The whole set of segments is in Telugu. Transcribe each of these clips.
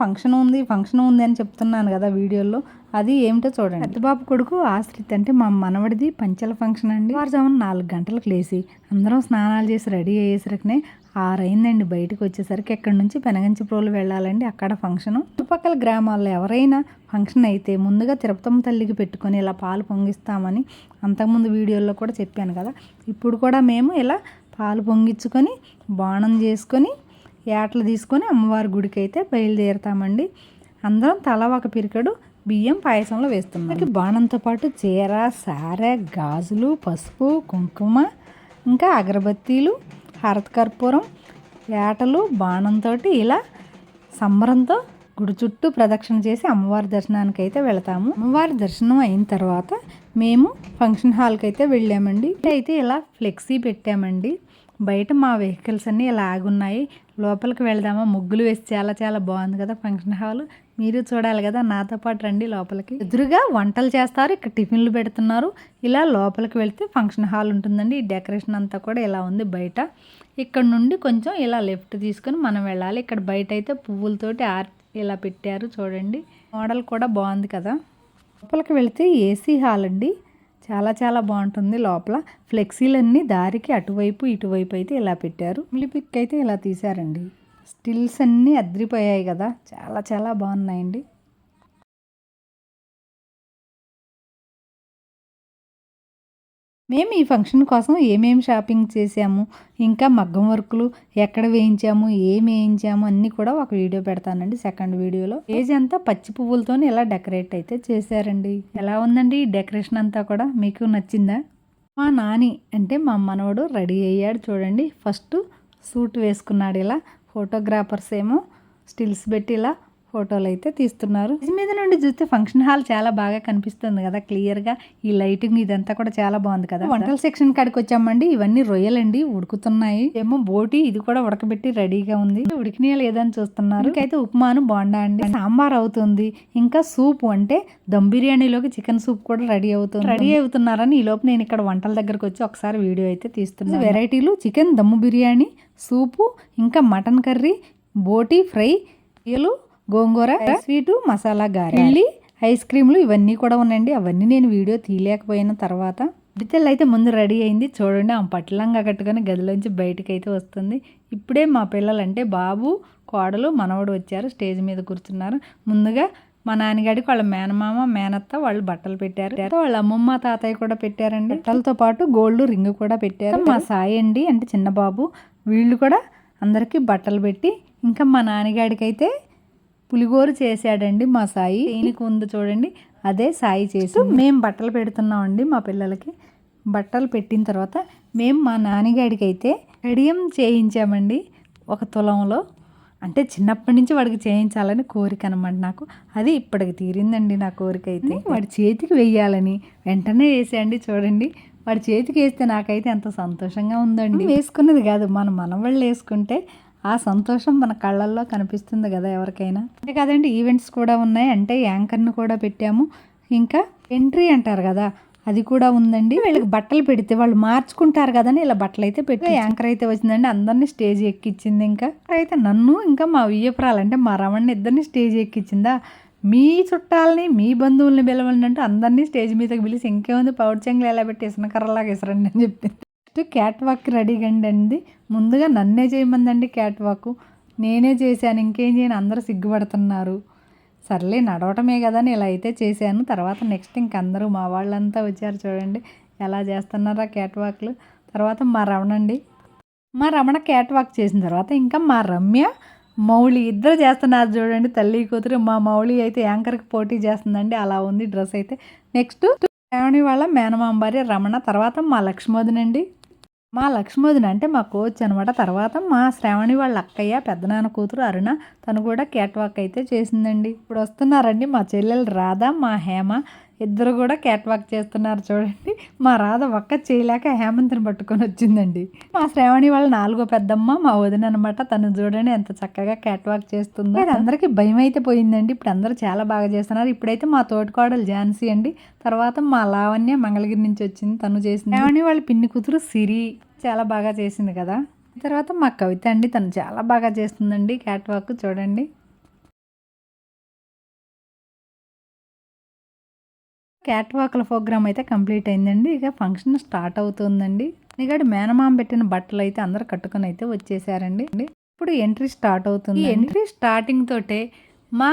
ఫంక్షన్ ఉంది ఫంక్షన్ ఉంది అని చెప్తున్నాను కదా వీడియోలో. అది ఏమిటో చూడండి. పెద్దబాబు కొడుకు ఆశ్రిత్ అంటే మా మనవడిది పంచల ఫంక్షన్ అండి. వారుజామున నాలుగు గంటలకు లేచి అందరం స్నానాలు చేసి రెడీ అయ్యేసరికనే ఆరైందండి. బయటకు వచ్చేసరికి ఎక్కడి నుంచి పెనగంచిప్రోలు వెళ్ళాలండి అక్కడ ఫంక్షన్ చుట్టుపక్కల గ్రామాల్లో ఎవరైనా ఫంక్షన్ అయితే ముందుగా తిరుపతమ్మ తల్లికి పెట్టుకొని ఇలా పాలు పొంగిస్తామని అంతకుముందు వీడియోలో కూడా చెప్పాను కదా. ఇప్పుడు కూడా మేము ఇలా పాలు పొంగించుకొని బాణం చేసుకొని ఏటలు తీసుకొని అమ్మవారి గుడికి అయితే బయలుదేరుతామండి. అందరం తల ఒక పిరికడు బియ్యం పాయసంలో వేస్తున్నాం. మనకి బాణంతో పాటు చీర సారె గాజులు పసుపు కుంకుమ ఇంకా అగరబత్తీలు హరత్ కర్పూరం ఏటలు బాణంతో ఇలా సంబరంతో గుడి చుట్టూ ప్రదక్షిణ చేసి అమ్మవారి దర్శనానికి అయితే వెళతాము. అమ్మవారి దర్శనం అయిన తర్వాత మేము ఫంక్షన్ హాల్కి అయితే వెళ్ళామండి. అయితే ఇలా ఫ్లెక్సీ పెట్టామండి. బయట మా వెహికల్స్ అన్నీ ఇలా ఆగున్నాయి. లోపలికి వెళ్దామా? ముగ్గులు వేసి చాలా చాలా బాగుంది కదా ఫంక్షన్ హాల్. మీరు చూడాలి కదా నాతో పాటు రండి లోపలికి. ఎదురుగా వంటలు చేస్తారు ఇక్కడ టిఫిన్లు పెడుతున్నారు. ఇలా లోపలికి వెళ్తే ఫంక్షన్ హాల్ ఉంటుందండి. ఈ డెకరేషన్ అంతా కూడా ఇలా ఉంది బయట. ఇక్కడ నుండి కొంచెం ఇలా లెఫ్ట్ తీసుకొని మనం వెళ్ళాలి. ఇక్కడ బయట అయితే పువ్వులతోటి ఆర్ట్ ఇలా పెట్టారు చూడండి. మోడల్ కూడా బాగుంది కదా. లోపలికి వెళితే ఏసీ హాల్ అండి. చాలా చాలా బాగుంటుంది లోపల. ఫ్లెక్సీలన్నీ దారికి అటువైపు ఇటువైపు అయితే ఇలా పెట్టారు. పిక్ అయితే ఇలా తీశారండి. స్టిల్స్ అన్నీ అద్రిపోయాయి కదా. చాలా చాలా బాగున్నాయండి. మేము ఈ ఫంక్షన్ కోసం ఏమేమి షాపింగ్ చేసాము ఇంకా మగ్గం వర్కులు ఎక్కడ వేయించాము ఏం వేయించాము అన్నీ కూడా ఒక వీడియో పెడతానండి సెకండ్ వీడియోలో. ఏజ్ అంతా పచ్చి పువ్వులతో ఇలా డెకరేట్ అయితే చేశారండి. ఎలా ఉందండి ఈ డెకరేషన్ అంతా కూడా? మీకు నచ్చిందా? మా నాని అంటే మా మనవడు రెడీ అయ్యాడు చూడండి. ఫస్ట్ సూట్ వేసుకున్నాడు ఇలా. ఫోటోగ్రాఫర్స్ ఏమో స్టిల్స్ పెట్టి ఇలా ఫోటోలు అయితే తీస్తున్నారు. ఇది మీద నుండి చూస్తే ఫంక్షన్ హాల్ చాలా బాగా కనిపిస్తుంది కదా క్లియర్గా. ఈ లైటింగ్ ఇదంతా కూడా చాలా బాగుంది కదా. వంటల సెక్షన్ కాడికి వచ్చామండి. ఇవన్నీ రొయ్యలండి ఉడుకుతున్నాయి. ఏమో బోటి ఇది కూడా ఉడకబెట్టి రెడీగా ఉంది. ఉడికినాయా లేదని చూస్తున్నారు. ఇంకైతే ఉప్మాను బాండా అండి. సాంబార్ అవుతుంది. ఇంకా సూప్ అంటే దమ్ బిర్యానీలోకి చికెన్ సూప్ కూడా రెడీ అవుతుంది. రెడీ అవుతున్నారని ఈ లోపు నేను ఇక్కడ వంటల దగ్గరకు వచ్చి ఒకసారి వీడియో అయితే తీస్తున్నాను. వెరైటీలు. చికెన్ దమ్ము బిర్యానీ సూపు ఇంకా మటన్ కర్రీ బోటి ఫ్రై రొయ్యలు గోంగూర స్వీటు మసాలా గారెల్లి ఐస్ క్రీమ్లు ఇవన్నీ కూడా ఉన్నాయండి. అవన్నీ నేను వీడియో తీయలేకపోయిన తర్వాత బిడ్డలు అయితే ముందు రెడీ అయింది. చూడండి ఆ పట్లంగా కట్టుకొని గదిలోంచి బయటకు అయితే వస్తుంది. ఇప్పుడే మా పిల్లలు అంటే బాబు కోడలు మనవడు వచ్చారు స్టేజ్ మీద కూర్చున్నారు. ముందుగా మా నాన్నగాడికి వాళ్ళ మేనమామ మేనత్త వాళ్ళు బట్టలు పెట్టారు. వాళ్ళ అమ్మమ్మ తాతయ్య కూడా పెట్టారండి. బట్టలతో పాటు గోల్డ్ రింగ్ కూడా పెట్టారు. మా సాయి అండి అంటే చిన్న బాబు వీళ్ళు కూడా అందరికీ బట్టలు పెట్టి ఇంకా మా నాన్నగాడికి అయితే పులిగోరు చేశాడండి మా సాయి. దీనికి? ఉంది చూడండి. అదే సాయి చేసి మేము బట్టలు పెడుతున్నామండి మా పిల్లలకి. బట్టలు పెట్టిన తర్వాత మేము మా నాన్నగాడికి అయితే రెడియం చేయించామండి ఒక తులంలో. అంటే చిన్నప్పటి నుంచి వాడికి చేయించాలని కోరిక అనమాట నాకు. అది ఇప్పటికి తీరిందండి నా కోరిక అయితే. వాడి చేతికి వెయ్యాలని వెంటనే వేసేయండి చూడండి. వాడి చేతికి వేస్తే నాకైతే ఎంత సంతోషంగా ఉందండి. వేసుకున్నది కాదు మన మనవాళ్ళు వేసుకుంటే ఆ సంతోషం మన కళ్ళల్లో కనిపిస్తుంది కదా ఎవరికైనా. అంతే కాదండి ఈవెంట్స్ కూడా ఉన్నాయి. అంటే యాంకర్ని కూడా పెట్టాము. ఇంకా ఎంట్రీ అంటారు కదా అది కూడా ఉందండి. వీళ్ళకి బట్టలు పెడితే వాళ్ళు మార్చుకుంటారు కదని ఇలా బట్టలు అయితే పెట్టి యాంకర్ అయితే వచ్చిందండి. అందరినీ స్టేజ్ ఎక్కిచ్చింది ఇంకా. అయితే నన్ను ఇంకా మా వియ్యపురాలు అంటే మా రమణని ఇద్దరిని స్టేజ్ ఎక్కిచ్చిందా? మీ చుట్టాలని మీ బంధువుల్ని పిలవండి అంటే అందరినీ స్టేజ్ మీదకి పిలిచి ఇంకేముంది? పౌడ్ చెంగులు ఎలా పెట్టి ఇసనకర్రలాగా ఇసరండి అని చెప్పింది. నెక్స్ట్ క్యాట్ వాక్ రెడీగా అండి. ముందుగా నన్నే చేయమందండి క్యాట్ వాక్ నేనే చేశాను ఇంకేం చేయను అందరూ సిగ్గుపడుతున్నారు. సర్లే నడవటమే కదా అని ఇలా అయితే చేశాను. తర్వాత నెక్స్ట్ ఇంక అందరూ మా వాళ్ళంతా వచ్చారు చూడండి ఎలా చేస్తున్నారా క్యాట్ వాక్లు. తర్వాత మా రమణ అండి. మా రమణ క్యాట్ వాక్ చేసిన తర్వాత ఇంకా మా రమ్య మౌళి ఇద్దరు చేస్తున్నారు చూడండి. తల్లి కూతురు మా మౌళి అయితే యాంకర్కి పోటీ చేస్తుందండి. అలా ఉంది డ్రెస్ అయితే. నెక్స్ట్ శ్రావణి వాళ్ళ మేనమాంబారి రమణ తర్వాత మా లక్ష్మోదనండి. మా లక్ష్మోదిన అంటే మా కోచ్ అనమాట తర్వాత మా శ్రావణి వాళ్ళ అక్కయ్య పెద్దనాన్న కూతురు అరుణ తను కూడా క్యాట్ వాక్ అయితే చేసిందండి. ఇప్పుడు వస్తున్నారండి మా చెల్లెలు రాధ మా హేమ. ఇద్దరు కూడా క్యాట్ వాక్ చేస్తున్నారు చూడండి. మా రాధ ఒక్క చేయలేక హేమంత్ని పట్టుకొని వచ్చిందండి. మా శ్రావణి వాళ్ళ నాలుగో పెద్దమ్మ మా వదిన అనమాట తను చూడండి ఎంత చక్కగా క్యాట్ వాక్ చేస్తుందో. అందరికీ భయం అయితే పోయిందండి. ఇప్పుడు అందరూ చాలా బాగా చేస్తున్నారు. ఇప్పుడైతే మా తోటికోడలు ఝాన్సీ అండి. తర్వాత మా లావణ్య మంగళగిరి నుంచి వచ్చింది తను చేసింది. శ్రావణి వాళ్ళ పిన్ని కూతురు సిరి. చాలా బాగా చేసింది కదా. తర్వాత మా కవిత అండి తను చాలా బాగా చేస్తుందండి క్యాట్ వాక్ చూడండి. క్యాట్ వాక్ల ప్రోగ్రామ్ అయితే కంప్లీట్ అయిందండి. ఇక ఫంక్షన్ స్టార్ట్ అవుతుందండి. ఇక్కడ మేనమామ పెట్టిన బట్టలు అయితే అందరు కట్టుకొని అయితే వచ్చేసారండి. ఇప్పుడు ఎంట్రీ స్టార్ట్ అవుతుంది ఎంట్రీ స్టార్టింగ్ తోటే మా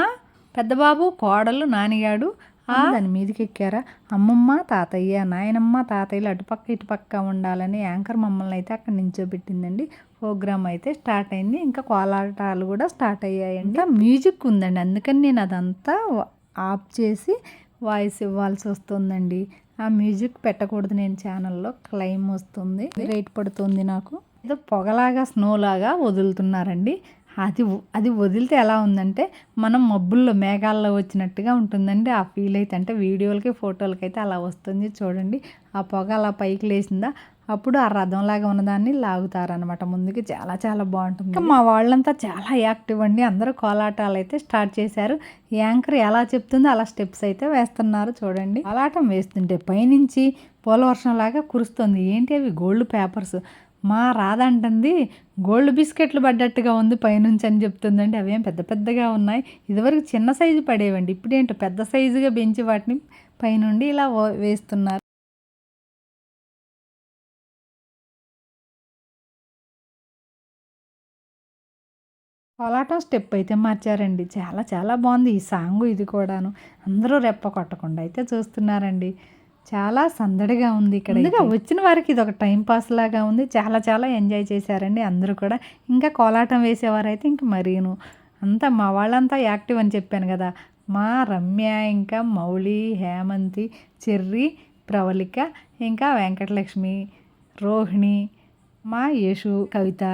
పెద్దబాబు కోడలు నానిగాడు దాని మీదకి ఎక్కారా అమ్మమ్మ తాతయ్య నాయనమ్మ తాతయ్యలు అటుపక్క ఇటుపక్క ఉండాలని యాంకర్ మమ్మల్ని అయితే అక్కడ నించోబెట్టిందండి. ప్రోగ్రామ్ అయితే స్టార్ట్ అయింది. ఇంకా కోలాటాలు కూడా స్టార్ట్ అయ్యాయండి. మ్యూజిక్ ఉందండి. అందుకని నేను అదంతా ఆఫ్ చేసి వాయిస్ ఇవ్వాల్సి వస్తుందండి. ఆ మ్యూజిక్ పెట్టకూడదు నేను ఛానల్లో. క్లైమ్ వస్తుంది. రేట్ పడుతుంది నాకు. ఏదో పొగలాగా స్నోలాగా వదులుతున్నారండి. అది అది వదిలితే ఎలా ఉందంటే మనం మబ్బుల్లో మేఘాల్లో వచ్చినట్టుగా ఉంటుందండి. ఆ ఫీల్ అయితే అంటే వీడియోలకి ఫోటోలకి అయితే అలా వస్తుంది చూడండి. ఆ పొగ అలా పైకి లేచిందా అప్పుడు ఆ రథంలాగా ఉన్నదాన్ని లాగుతారనమాట ముందుకి చాలా చాలా బాగుంటుంది. ఇంకా మా వాళ్ళంతా చాలా యాక్టివ్ అండి. అందరూ కోలాటాలు అయితే స్టార్ట్ చేశారు. యాంకర్ ఎలా చెప్తుందో అలా స్టెప్స్ అయితే వేస్తున్నారు చూడండి. కోలాటం వేస్తుంటే పైనుంచి పోలవర్షం లాగా కురుస్తుంది. ఏంటి అవి? Gold papers. మా రాదంటుంది గోల్డ్ బిస్కెట్లు పడ్డట్టుగా ఉంది పైనుంచి అని చెప్తుందండి. అవేం పెద్ద పెద్దగా ఉన్నాయి. ఇదివరకు చిన్న సైజు పడేవండి. ఇప్పుడు ఏంటో పెద్ద సైజుగా పెంచి వాటిని పైనుండి ఇలా వేస్తున్నారు. కోలాటం స్టెప్ అయితే మార్చారండి. చాలా చాలా బాగుంది ఈ సాంగ్ ఇది కూడాను. అందరూ రెప్ప కొట్టకుండా అయితే చూస్తున్నారండి. చాలా సందడిగా ఉంది ఇక్కడ ఇంకా వచ్చిన వారికి ఇది ఒక టైం పాస్ లాగా ఉంది. చాలా చాలా ఎంజాయ్ చేశారండి అందరూ కూడా. ఇంకా కోలాటం వేసేవారైతే ఇంక మరీను. అంతా మా వాళ్ళంతా యాక్టివ్ అని చెప్పాను కదా. మా రమ్య ఇంకా మౌళి హేమంతి చెర్రి ప్రవళిక ఇంకా వెంకటలక్ష్మి రోహిణి మా యేషు కవిత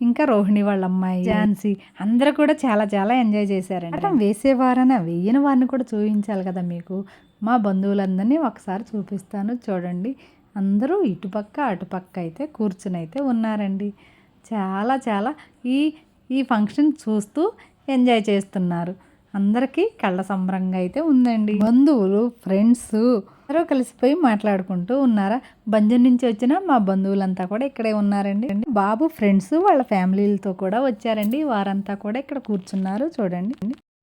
ఇంకా రోహిణి వాళ్ళ అమ్మాయి ఝాన్సీ అందరూ కూడా చాలా చాలా ఎంజాయ్ చేశారండి. అట్లా వేసేవారన వేయని వారిని కూడా చూపించాలి కదా మీకు. మా బంధువులందరినీ ఒకసారి చూపిస్తాను చూడండి. అందరూ ఇటుపక్క అటుపక్క అయితే కూర్చుని అయితే ఉన్నారండి. చాలా చాలా ఈ ఈ ఫంక్షన్ చూస్తూ ఎంజాయ్ చేస్తున్నారు. అందరికీ కళ్ళ సంబరంగా అయితే ఉందండి. బంధువులు ఫ్రెండ్స్ అందరూ కలిసిపోయి మాట్లాడుకుంటూ ఉన్నారా? బంజర్ నుంచి వచ్చిన మా బంధువులంతా కూడా ఇక్కడే ఉన్నారండి. బాబు ఫ్రెండ్స్ వాళ్ళ ఫ్యామిలీలతో కూడా వచ్చారండి. వారంతా కూడా ఇక్కడ కూర్చున్నారు చూడండి.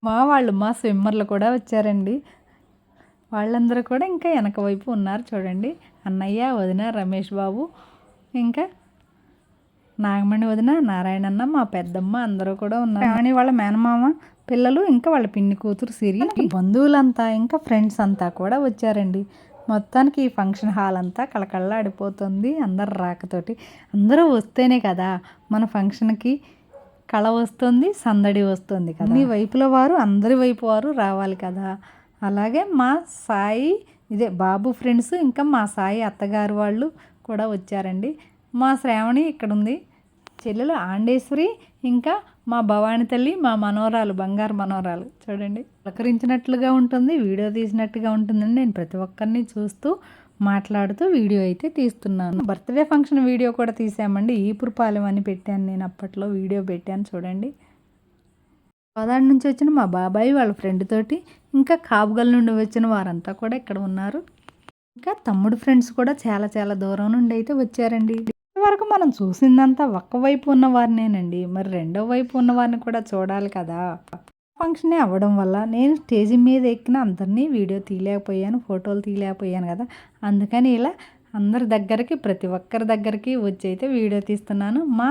మా వాళ్ళు మా స్విమ్మర్లు కూడా వచ్చారండి. వాళ్ళందరూ కూడా ఇంకా వెనక వైపు ఉన్నారు చూడండి. అన్నయ్య వదిన రమేష్ బాబు ఇంకా నాగమణి వదిన నారాయణన్న మా పెద్దమ్మ అందరూ కూడా ఉన్నారు. కానీ వాళ్ళ మేనమామ? పిల్లలు ఇంకా వాళ్ళ పిన్ని కూతురు సిరి. బంధువులంతా ఇంకా ఫ్రెండ్స్ అంతా కూడా వచ్చారండి. మొత్తానికి ఈ ఫంక్షన్ హాల్ అంతా కళకళలాడిపోతుంది అందరు రాకతోటి. అందరూ వస్తేనే కదా మన ఫంక్షన్కి కళ వస్తుంది సందడి వస్తుంది కదా. ఈ వైపుల వారు అందరి వైపు వారు రావాలి కదా. అలాగే మా సాయి ఇదే బాబు ఫ్రెండ్స్ ఇంకా మా సాయి అత్తగారు వాళ్ళు కూడా వచ్చారండి. మా శ్రావణి ఇక్కడ ఉంది చెల్లెలు ఆండేశ్వరి ఇంకా మా భవాని తల్లి మా మనోరాలు బంగారు మనోరాలు. చూడండి పలకరించినట్లుగా ఉంటుంది వీడియో తీసినట్టుగా ఉంటుందని నేను ప్రతి ఒక్కరిని చూస్తూ మాట్లాడుతూ వీడియో అయితే తీస్తున్నాను. బర్త్డే ఫంక్షన్ వీడియో కూడా తీసామండి. ఈపురపాలెం అని పెట్టాను నేను అప్పట్లో వీడియో పెట్టాను చూడండి. గోదావరి నుంచి వచ్చిన మా బాబాయ్ వాళ్ళ ఫ్రెండ్ తోటి ఇంకా కాపుగల్ నుండి వచ్చిన వారంతా కూడా ఇక్కడ ఉన్నారు. ఇంకా తమ్ముడు ఫ్రెండ్స్ కూడా చాలా చాలా దూరం నుండి అయితే వచ్చారండి. వరకు మనం చూసిందంతా ఒక్కవైపు ఉన్నవారినేనండి మరి రెండో వైపు ఉన్నవారిని కూడా చూడాలి కదా. ఫంక్షనే అవ్వడం వల్ల నేను స్టేజ్ మీద ఎక్కిన అందరినీ వీడియో తీయలేకపోయాను ఫోటోలు తీయలేకపోయాను కదా. అందుకని ఇలా అందరి దగ్గరికి ప్రతి ఒక్కరి దగ్గరికి వచ్చి అయితే వీడియో తీస్తున్నాను. మా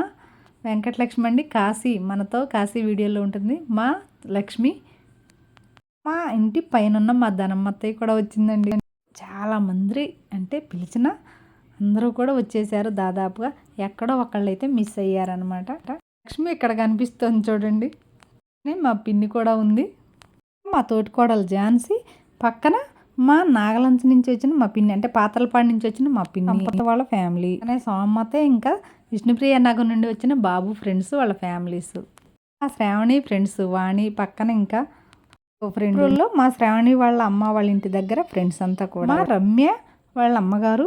వెంకటలక్ష్మి అండి కాశీ మనతో కాశీ వీడియోలో ఉంటుంది. మా లక్ష్మి మా ఇంటి పైన మా ధనమ్మత్తయ్య కూడా వచ్చిందండి. చాలామంది అంటే పిలిచిన అందరూ కూడా వచ్చేసారు దాదాపుగా. ఎక్కడో ఒకళ్ళైతే మిస్ అయ్యారనమాట లక్ష్మి ఇక్కడ కనిపిస్తుంది చూడండి. మా పిన్ని కూడా ఉంది. మా తోటికోడలు ఝాన్సీ. పక్కన మా నాగలంచ నుంచి వచ్చిన మా పిన్ని అంటే పాతలపాడు నుంచి వచ్చిన మా పిన్ని. వాళ్ళ ఫ్యామిలీ. అనే సోమత ఇంకా విష్ణుప్రియ నగర్ నుండి వచ్చిన బాబు ఫ్రెండ్స్ వాళ్ళ ఫ్యామిలీస్. మా శ్రావణి ఫ్రెండ్స్ వాణి పక్కన ఇంకా ఫ్రెండ్లో మా శ్రావణి వాళ్ళ అమ్మ వాళ్ళ ఇంటి దగ్గర ఫ్రెండ్స్ అంతా కూడా. రమ్య వాళ్ళ అమ్మగారు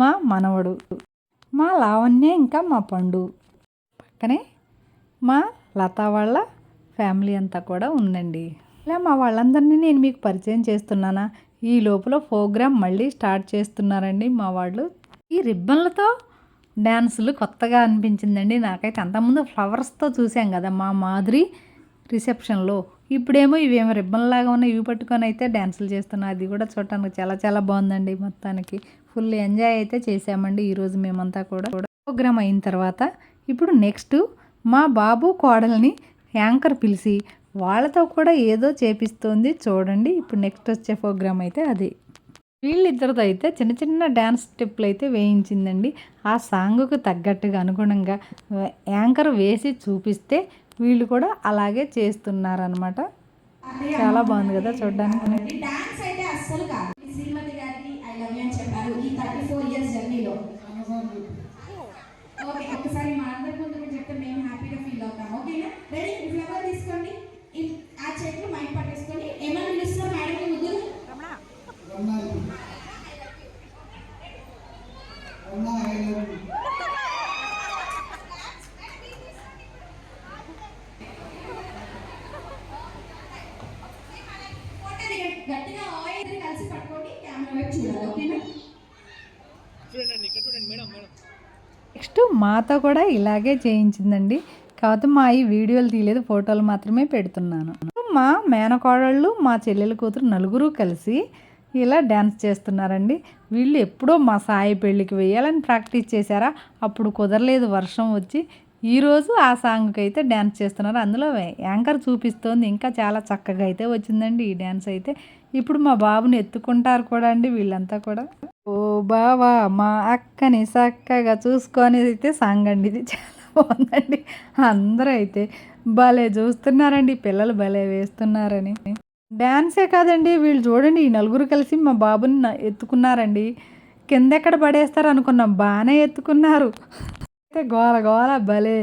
మా మనవడు మా లావణ్య ఇంకా మా పండు. పక్కనే మా లత వాళ్ళ ఫ్యామిలీ అంతా కూడా ఉందండి. ఇలా మా వాళ్ళందరినీ నేను మీకు పరిచయం చేస్తున్నానా? ఈ లోపల ప్రోగ్రామ్ మళ్ళీ స్టార్ట్ చేస్తున్నారండి మా వాళ్ళు. ఈ రిబ్బన్లతో డ్యాన్సులు కొత్తగా అనిపించిందండి. నాకైతే అంతకుముందు ఫ్లవర్స్తో చూసాం కదా మా మాదిరి రిసెప్షన్లో. ఇప్పుడేమో ఇవేమో రిబ్బన్లాగా ఉన్న ఇవి పట్టుకొని అయితే డ్యాన్సులు చేస్తున్నా. అది కూడా చూడటానికి చాలా చాలా బాగుందండి మొత్తానికి. ఫుల్ ఎంజాయ్ అయితే చేసామండి ఈరోజు మేమంతా కూడా. ప్రోగ్రామ్ అయిన తర్వాత ఇప్పుడు నెక్స్ట్ మా బాబు కోడల్ని యాంకర్ పిలిచి వాళ్ళతో కూడా ఏదో చేపిస్తుంది చూడండి. ఇప్పుడు నెక్స్ట్ వచ్చే ప్రోగ్రామ్ అయితే అది. వీళ్ళిద్దరితో అయితే చిన్న చిన్న డ్యాన్స్ స్టెప్లు అయితే వేయించిందండి. ఆ సాంగ్కు తగ్గట్టుగా అనుగుణంగా యాంకర్ వేసి చూపిస్తే వీళ్ళు కూడా అలాగే చేస్తున్నారనమాట చాలా బాగుంది కదా చూడడానికి. డాన్స్ అయితే అస్సలు కాదు. శ్రీమతి గారికి ఐ లవ్ యూ అని చెప్పారు ఈ థర్టీ ఫోర్ ఇయర్స్ జర్నీలో ఓకే ఒకసారి మా అందరి ముందు మీరు చెప్తే మేము హ్యాపీగా ఫీల్ అవుతాం ఓకేనా రెడీ ఫ్లవర్ తీసుకోండి ఈ- ఆ చెట్లు మైండ్ పట్టేసుకొని ఏమన్నా పిలుస్తున్నారు మేడం ముగ్గురు ఫోటో దిగండి. గట్టిగా ఆయిల్ కలిసి పట్టుకోండి కెమెరా వైపు చూడాలి ఓకేనా? నెక్స్ట్ మాతో కూడా ఇలాగే చేయించిందండి. కాకపోతే మా ఈ వీడియోలు తీయలేదు ఫోటోలు మాత్రమే పెడుతున్నాను. మా మేనకోడళ్ళు మా చెల్లెల కూతురు నలుగురు కలిసి ఇలా డ్యాన్స్ చేస్తున్నారండి. వీళ్ళు ఎప్పుడో మా సాయి పెళ్ళికి వేయాలని ప్రాక్టీస్ చేశారా? అప్పుడు కుదరలేదు వర్షం వచ్చి ఈరోజు ఆ సాంగ్కి అయితే డ్యాన్స్ చేస్తున్నారు. అందులో యాంకర్ చూపిస్తోంది. ఇంకా చాలా చక్కగా అయితే వచ్చిందండి ఈ డ్యాన్స్ అయితే. ఇప్పుడు మా బాబుని ఎత్తుకుంటారు కూడా అండి వీళ్ళంతా కూడా. ఓ బావా మా అక్కని చక్కగా చూసుకొని అయితే సాంగ్ అండి ఇది. చాలా బాగుందండి. అందరూ అయితే భలే చూస్తున్నారండి. పిల్లలు భలే వేస్తున్నారని. డ్యాన్సే కాదండి వీళ్ళు చూడండి ఈ నలుగురు కలిసి మా బాబుని ఎత్తుకున్నారండి. కిందెక్కడ పడేస్తారు అనుకున్నాం. బాగానే ఎత్తుకున్నారు. అయితే గోల గోల భలే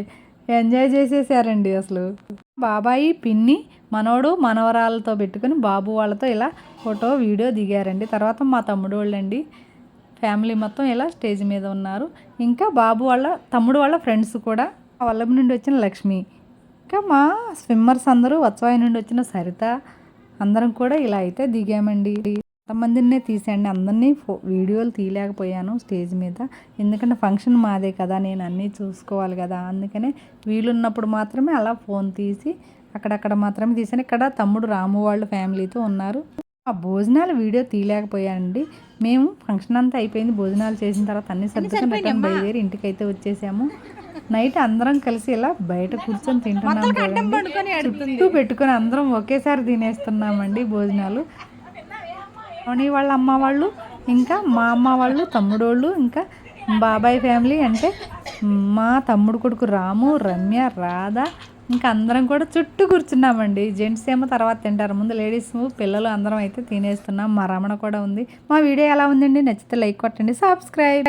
ఎంజాయ్ చేసేసారండి అసలు. బాబాయి పిన్ని మనోడు మనవరాలతో పెట్టుకుని బాబు వాళ్ళతో ఇలా ఫోటో వీడియో దిగారండి. తర్వాత మా తమ్ముడు వాళ్ళండి. ఫ్యామిలీ మొత్తం ఇలా స్టేజ్ మీద ఉన్నారు. ఇంకా బాబు వాళ్ళ తమ్ముడు వాళ్ళ ఫ్రెండ్స్ కూడా వల్లభ నుండి వచ్చిన లక్ష్మి. ఇంకా మా స్విమ్మర్స్ అందరూ వత్సవాయి నుండి వచ్చిన సరిత. అందరం కూడా ఇలా అయితే దిగామండి. కొంతమందినే తీసాండి అందరినీ ఫో వీడియోలు తీయలేకపోయాను స్టేజ్ మీద. ఎందుకంటే ఫంక్షన్ మాదే కదా నేను అన్నీ చూసుకోవాలి కదా. అందుకనే వీలున్నప్పుడు మాత్రమే అలా ఫోన్ తీసి అక్కడక్కడ మాత్రమే తీసాను ఇక్కడ తమ్ముడు రాము వాళ్ళ ఫ్యామిలీతో ఉన్నారు. ఆ భోజనాలు వీడియో తీయలేకపోయానండి. మేము ఫంక్షన్ అంతా అయిపోయింది. భోజనాలు చేసిన తర్వాత అన్ని సర్దుకొని రిటర్న్ బయలుదేరి ఇంటికి అయితే వచ్చేసాము. నైట్ అందరం కలిసి ఇలా బయట కూర్చొని తింటున్నాం. చుట్టూ పెట్టుకొని అందరం ఒకేసారి తినేస్తున్నామండి భోజనాలు. మౌని వాళ్ళ అమ్మ వాళ్ళు ఇంకా మా అమ్మ వాళ్ళు తమ్ముడోళ్ళు ఇంకా బాబాయ్ ఫ్యామిలీ అంటే మా తమ్ముడు కొడుకు రాము రమ్య రాధ ఇంకా అందరం కూడా చుట్టూ కూర్చున్నామండి. జెంట్స్ ఏమో తర్వాత తింటారు. ముందు లేడీస్ పిల్లలు అందరం అయితే తినేస్తున్నాం. మా రమణ కూడా ఉంది. మా వీడియో ఎలా ఉందండి? నచ్చితే లైక్ కొట్టండి సబ్స్క్రైబ్.